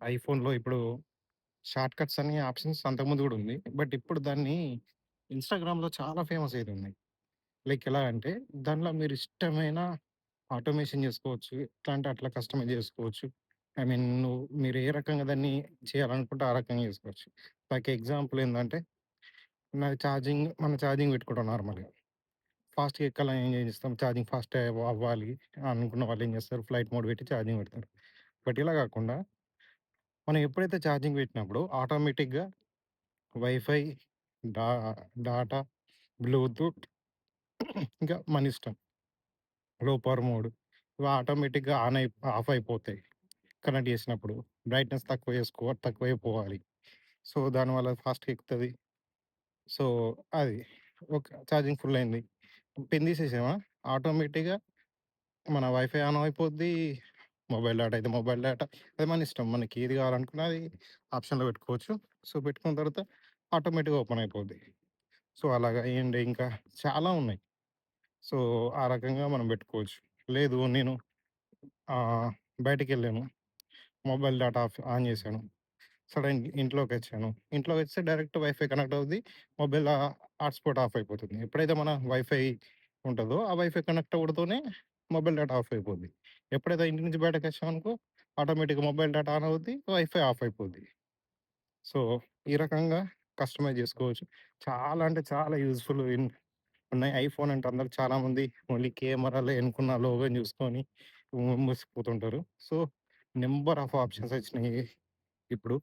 ఐఫోన్‌లో ఇప్పుడు షార్ట్‌కట్స్ అనే ఆప్షన్స్ అంతకుముందు కూడా ఉంది. బట్ ఇప్పుడు దాన్ని ఇన్‌స్టాగ్రామ్‌లో చాలా ఫేమస్ అయితే ఉంది లైక్ ఎలా అంటే దాంట్లో మీరు ఇష్టమైన ఆటోమేషన్ చేసుకోవచ్చు ఎట్లా అంటే అట్లా కస్టమైజ్ చేసుకోవచ్చు ఐ మీన్ నువ్వు మీరు ఏ రకంగా దాన్ని చేయాలనుకుంటే ఆ రకంగా చేసుకోవచ్చు నాకు ఎగ్జాంపుల్ ఏంటంటే నాది ఛార్జింగ్ మన ఛార్జింగ్ పెట్టుకుంటాం నార్మల్‌గా. ఫాస్ట్‌గా ఎక్కాలని ఏం చేస్తాం ఛార్జింగ్ ఫాస్ట్ అవ్వాలి అనుకున్న వాళ్ళు ఏం చేస్తారు ఫ్లైట్ మోడ్ పెట్టి ఛార్జింగ్ పెడతారు. బట్ ఇలా మనం ఎప్పుడైతే ఛార్జింగ్ పెట్టినప్పుడు ఆటోమేటిక్‌గా వైఫై, డా డాటా, బ్లూటూత్ ఇంకా మనిష్టం. లో పవర్ మోడ్ ఇవి ఆటోమేటిక్‌గా ఆన్ అయి ఆఫ్ అయిపోతాయి. కనెక్ట్ చేసినప్పుడు. బ్రైట్‌నెస్ తక్కువ చేసుకో తక్కువైపోవాలి. సో, దానివల్ల ఫాస్ట్‌గా ఎక్కుతుంది సో, అది. ఒక ఛార్జింగ్ ఫుల్ అయింది. పిన్ తీసేసామా ఆటోమేటిక్‌గా మన వైఫై ఆన్ అయిపోద్ది. మొబైల్ డేటా అయితే మొబైల్ డేటా అది మన ఇష్టం. మనకి ఏది కావాలనుకున్నా అది ఆప్షన్‌లో పెట్టుకోవచ్చు. సో, పెట్టుకున్న తర్వాత ఆటోమేటిక్‌గా ఓపెన్ అయిపోద్ది. సో, అలాగా ఏంటి ఇంకా చాలా ఉన్నాయి. సో, ఆ రకంగా మనం పెట్టుకోవచ్చు. లేదు నేను బయటికి వెళ్ళాను మొబైల్ డేటా ఆఫ్ ఆన్ చేశాను. సడైన్ ఇంట్లోకి వచ్చాను ఇంట్లోకి వస్తే డైరెక్ట్ వైఫై కనెక్ట్ అవుద్ది. మొబైల్ హాట్‌స్పాట్ ఆఫ్ అయిపోతుంది. ఎప్పుడైతే మన వైఫై ఉంటుందో ఆ వైఫై కనెక్ట్ అవ్వడంతోనే మొబైల్ డేటా ఆఫ్ అయిపోద్ది. ఎప్పుడైతే ఇంటి నుంచి బయటకు వచ్చామనుకో ఆటోమేటిక్‌గా మొబైల్ డేటా ఆన్ అవుద్ది. వైఫై ఆఫ్ అయిపోద్ది. సో, ఈ రకంగా కస్టమైజ్ చేసుకోవచ్చు. చాలా అంటే చాలా యూజ్‌ఫుల్ ఉన్నాయి. ఐఫోన్ అంటే అందరూ చాలామంది ఓన్లీ కెమెరాలో ఎన్నుకున్న లోగోని చూసుకొని ము సో, నెంబర్ ఆఫ్ ఆప్షన్స్ వచ్చినాయి ఇప్పుడు.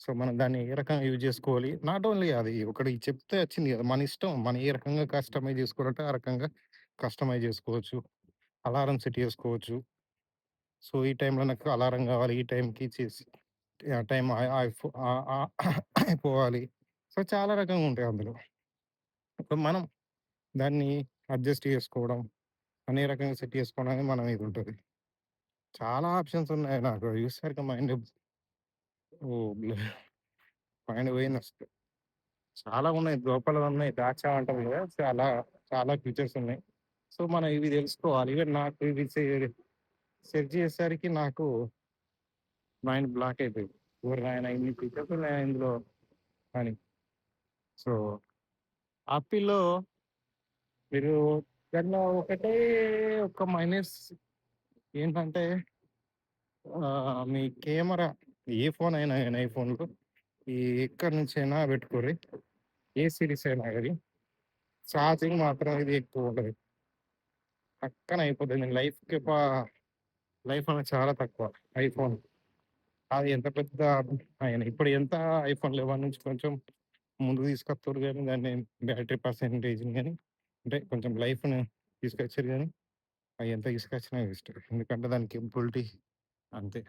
సో, మనం దాన్ని ఏ రకంగా యూజ్ చేసుకోవాలి. నాట్ ఓన్లీ అది ఒకటి చెప్తే వచ్చింది కదా! మన ఇష్టం. మనం ఏ రకంగా కస్టమైజ్ చేసుకోవాలంటే ఆ రకంగా కస్టమైజ్ చేసుకోవచ్చు. అలారం సెట్ చేసుకోవచ్చు. సో, ఈ టైంలో నాకు అలారం కావాలి. ఈ టైంకి చేసి ఆ టైం అయిపోవాలి. సో, చాలా రకంగా ఉంటాయి అందులో. ఇప్పుడు మనం దాన్ని అడ్జస్ట్ చేసుకోవడం, అనే రకంగా సెట్ చేసుకోవడం అనేది మన మీద ఉంటుంది చాలా ఆప్షన్స్ ఉన్నాయి. నాకు చూసేసరికి మైండ్ ఓ బ్ల మైండ్ పోయిందసలు. చాలా ఉన్నాయి. లోపల ఉన్నాయి. దాచామంటాం కదా! చాలా, చాలా ఫీచర్స్ ఉన్నాయి. సో, మనం ఇవి తెలుసుకోవాలి. ఈవెన్ నాకు ఇవి సెట్ చేసేసరికి నాకు మైండ్ బ్లాక్ అయిపోయింది. ఎవరు ఆయన ఇన్ని ఫీచర్స్ ఇందులో అని. సో, ఆపిల్‌లో మీరు దాంట్లో ఒకటే ఒక మైనస్ ఏంటంటే మీ కెమెరా ఏ ఫోన్ అయినా కానీ ఐఫోన్‌లో ఈ ఎక్కడి నుంచైనా పెట్టుకోర్రి. ఏ సీరీస్ అయినా కానీ ఛార్జింగ్ మాత్రం ఇది ఎక్కువ ఉండదు పక్కన అయిపోతుంది లైఫ్‌కి పా లైఫ్ అనేది చాలా తక్కువ ఐఫోన్. అది ఎంత పెద్ద ఆయన ఇప్పుడు ఎంత ఐఫోన్ 11 నుంచి కొంచెం ముందు తీసుకొస్తారు కానీ దాన్ని బ్యాటరీ పర్సెంటేజ్ కానీ అంటే కొంచెం లైఫ్‌ని తీసుకొచ్చారు కానీ అవి ఎంత తీసుకొచ్చినా వేస్ట్. ఎందుకంటే దాని కేపబిలిటీ అంతే.